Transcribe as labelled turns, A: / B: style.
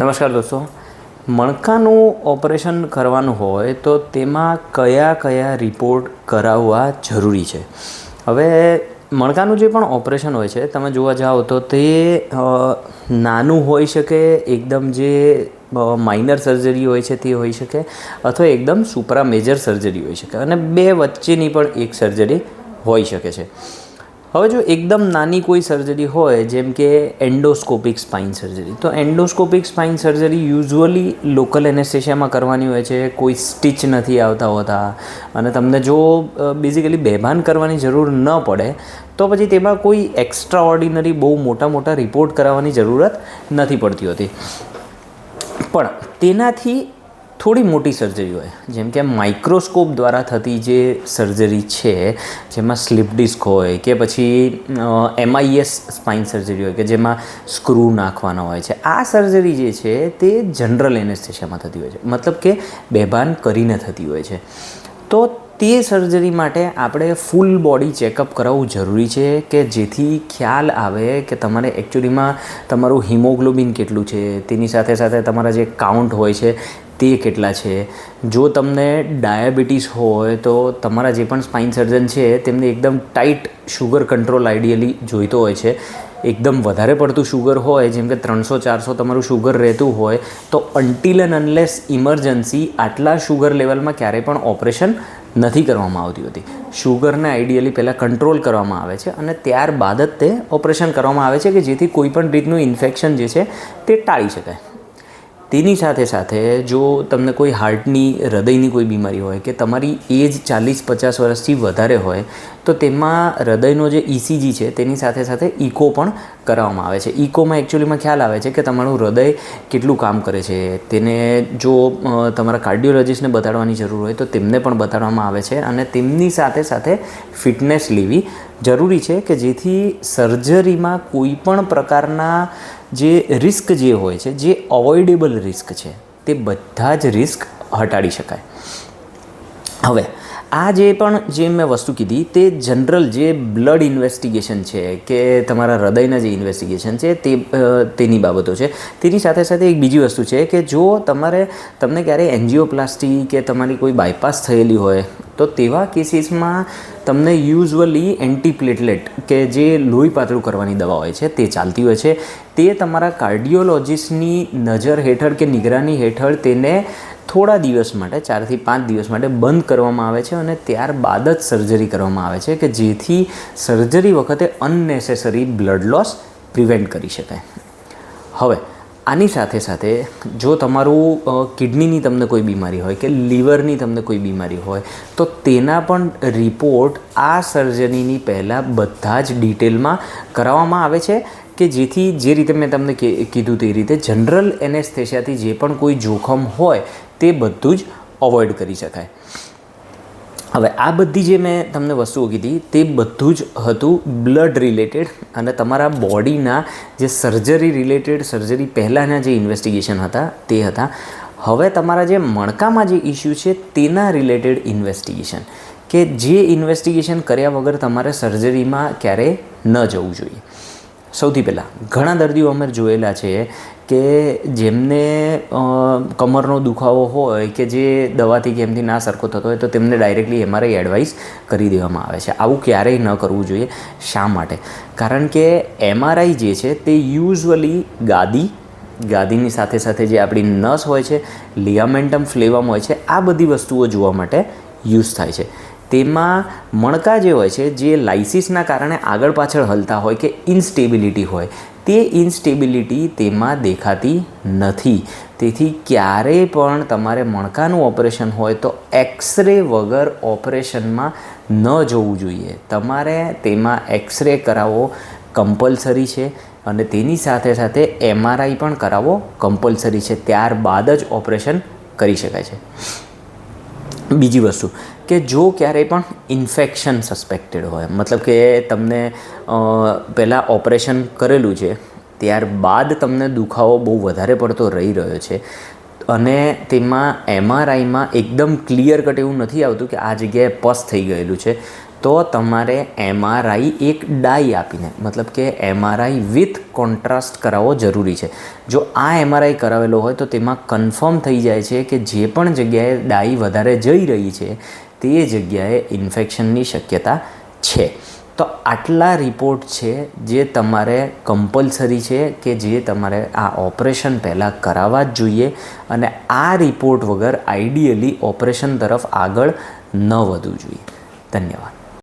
A: નમસ્કાર દોસ્તો. મણકાનું ઓપરેશન કરવાનું હોય તો તેમાં કયા કયા રિપોર્ટ કરાવવા જરૂરી છે? હવે મણકાનું જે પણ ઓપરેશન હોય છે, તમે જોવા જાઓ તો તે નાનું હોઈ શકે, એકદમ જે માઇનર સર્જરી હોય છે તે હોઈ શકે, અથવા એકદમ સુપરા મેજર સર્જરી હોઈ શકે, અને બે વચ્ચેની પણ એક સર્જરી હોઈ શકે છે. હવે જો એકદમ નાની કોઈ સર્જરી હોય, જેમ કે એન્ડોસ્કોપિક સ્પાઇન સર્જરી તો endoscopic spine surgery usually local એનેસ્થેશિયામાં કરવાની હોય છે. કોઈ સ્ટિચ નથી આવતા હોતા. અને તમને જો બેઝિકલી બેભાન કરવાની જરૂર ન પડે, તો પછી તેમાં કોઈ એક્સ્ટ્રા ઓર્ડિનરી બહુ મોટા મોટા રિપોર્ટ કરાવવાની જરૂરત નથી પડતી હોતી. પણ તેનાથી થોડી મોટી સર્જરી હોય. જેમ કે માઇક્રોસ્કોપ દ્વારા થતી જે સર્જરી છે, જેમાં સ્લીપ ડિસ્ક હોય કે પછી એમઆઈએસ સ્પાઇન સર્જરી હોય કે જેમાં સ્ક્રૂ નાખવાના હોય છે. આ સર્જરી જે છે, તે જનરલ એનેસ્થેશિયામાં થતી હોય છે. મતલબ કે બેભાન કરીને થતી હોય છે. તો તે સર્જરી માટે આપણે ફૂલ બોડી ચેકઅપ કરાવવું જરૂરી છે કે જેથી ખ્યાલ આવે કે તમારે એકચ્યુઅલીમાં તમારું હિમોગ્લોબિન કેટલું છે, તેની સાથે સાથે તમારા જે કાઉન્ટ હોય છે તે કેટલા છે. જો તમને ડાયાબિટીસ હોય તો તમારા જે પણ સ્પાઇન સર્જન છે તેમને એકદમ ટાઈટ શુગર કંટ્રોલ આઈડિયલી જોઈતો હોય છે. એકદમ વધારે પડતું શુગર હોય, જેમ કે ત્રણસો, ચારસો તમારું શુગર રહેતું હોય, તો અન્ટિલ એન્ડ અનલેસ ઇમરજન્સી આટલા શુગર લેવલમાં ક્યારેય પણ ઓપરેશન નથી કરવામાં આવતી હોતી. શુગરને આઈડિયલી પહેલાં કંટ્રોલ કરવામાં આવે છે અને ત્યારબાદ જ તે ઓપરેશન કરવામાં આવે છે કે જેથી કોઈપણ રીતનું ઇન્ફેક્શન જે છે તે ટાળી શકાય. તેની સાથે સાથે જો તમને કોઈ હાર્ટની, હૃદયની કોઈ બીમારી હોય કે તમારી એજ ચાલીસ, પચાસ વર્ષથી વધારે હોય, તો તેમાં હૃદયનો જે ઇસીજી છે તેની સાથે સાથે ઇકો પણ કરાવવામાં આવે છે. ઇકોમાં એકચ્યુઅલીમાં ખ્યાલ આવે છે કે તમારું હૃદય કેટલું કામ કરે છે. તેને જો તમારા કાર્ડિયોલોજિસ્ટને બતાડવાની જરૂર હોય તો તેમને પણ બતાડવામાં આવે છે અને તેમની સાથે સાથે ફિટનેસ લેવી જરૂરી છે કે જેથી સર્જરીમાં કોઈ પણ પ્રકારના જે રિસ્ક જે હોય છે, જે અવોઇડેબલ રિસ્ક છે, તે બધા જ રિસ્ક હટાડી શકાય. હવે આ જે પણ જે મેં વસ્તુ કીધી, તે જનરલ જે બ્લડ ઇન્વેસ્ટિગેશન છે કે તમારા હૃદયના જે ઇન્વેસ્ટિગેશન છે, તે તેની બાબતો છે. તેની સાથે સાથે એક બીજી વસ્તુ છે કે જો તમારે, તમને ક્યારેય એન્જિયોપ્લાસ્ટી કે તમારી કોઈ બાયપાસ થયેલી હોય, તો તેવા કેસીસમાં તમને યુઝવલી એન્ટીપ્લેટલેટ કે જે લોહી પાતળું કરવાની દવા હોય છે, તે ચાલતી હોય છે. તે તમારા કાર્ડિયોલોજિસ્ટની નજર હેઠળ કે નિગરાની હેઠળ તેને થોડા દિવસ માટે, ચારથી પાંચ દિવસ માટે બંધ કરવામાં આવે છે અને ત્યારબાદ જ સર્જરી કરવામાં આવે છે કે જેથી સર્જરી વખતે અનનેસેસરી બ્લડ લોસ પ્રિવેન્ટ કરી શકાય. હવે, આની સાથે સાથે જો તમારું કિડનીની તમને કોઈ બીમારી હોય કે લીવરની તમને કોઈ બીમારી હોય, તો તેના પણ રિપોર્ટ આ સર્જરીની પહેલાં બધા જ ડિટેલમાં કરાવવામાં આવે છે. કે જેથી જે રીતે મેં તમને કીધું તે રીતે જનરલ એનેસ્થેશિયાથી જે પણ કોઈ જોખમ હોય તે બધું જ અવોઇડ કરી શકાય. હવે આ બધી જે મેં તમને વસ્તુઓ કીધી તે બધું જ હતું બ્લડ રિલેટેડ અને તમારા બોડીના જે સર્જરી રિલેટેડ, સર્જરી પહેલાંના જે ઇન્વેસ્ટિગેશન હતા તે હતા. હવે તમારા જે મણકામાં જે ઇસ્યુ છે તેના રિલેટેડ ઇન્વેસ્ટિગેશન. કે જે ઇન્વેસ્ટિગેશન કર્યા વગર તમારે સર્જરીમાં ક્યારેય ન જવું જોઈએ. સૌથી પહેલાં, ઘણા દર્દીઓ અમે જોયેલા છે કે જેમને કમરનો દુખાવો હોય કે જે દવાથી કે એમથી ના સરખો થતો હોય તો તેમને ડાયરેક્ટલી એમઆરઆઈ એડવાઇસ કરી દેવામાં આવે છે. આવું ક્યારેય ન કરવું જોઈએ. શા માટે? કારણ કે એમઆરઆઈ જે છે તે યુઝવલી ગાદી, ગાદીની સાથે સાથે જે આપણી નસ હોય છે, લિયામેન્ટમ, ફ્લેવમ હોય છે, આ બધી વસ્તુઓ જોવા માટે યુઝ થાય છે. તેમાં મણકા જે હોય છે, જે લાઇસિસના કારણે આગળ પાછળ હલતા હોય કે ઇન્સ્ટેબિલિટી હોય, તે ઇન્સ્ટેબિલિટી તેમાં દેખાતી નથી. તેથી ક્યારેય પણ તમારે મણકાનું ઓપરેશન હોય તો એક્સરે વગર ઓપરેશનમાં ન જવું જોઈએ. તમારે તેમાં એક્સરે કરાવવો કમ્પલસરી છે અને તેની સાથે સાથે એમઆરઆઈ પણ કરાવવો કમ્પલસરી છે. ત્યારબાદ જ ઓપરેશન કરી શકાય છે. બીજી વસ્તુ, કે જો ક્યારેય પણ ઇન્ફેક્શન સસ્પેક્ટેડ હોય, મતલબ કે તમને પહેલાં ઓપરેશન કરેલું છે, ત્યારબાદ તમને દુખાવો બહુ વધારે પડતો રહી રહ્યો છે, અને તેમાં એમઆરઆઈમાં એકદમ ક્લિયર કટ એવું નથી આવતું કે આ જગ્યાએ પસ થઈ ગયેલું છે તો તમારે એમઆરઆઈ એક ડાઈ આપીને, મતલબ કે એમઆરઆઈ વિથ કોન્ટ્રાસ્ટ કરાવવો જરૂરી છે. જો આ એમઆરઆઈ કરાવેલો હોય તો તેમાં કન્ફર્મ થઈ જાય છે કે જે પણ જગ્યાએ ડાઈ વધારે જઈ રહી છે, તે જગ્યાએ ઇન્ફેક્શનની શક્યતા છે. તો આટલા રિપોર્ટ છે જે તમારે કમ્પલસરી છે કે જે તમારે આ ઓપરેશન પહેલાં કરાવવા જ જોઈએ અને આ રિપોર્ટ વગર આઈડિયલી ઓપરેશન તરફ આગળ ન વધવું જોઈએ. ધન્યવાદ.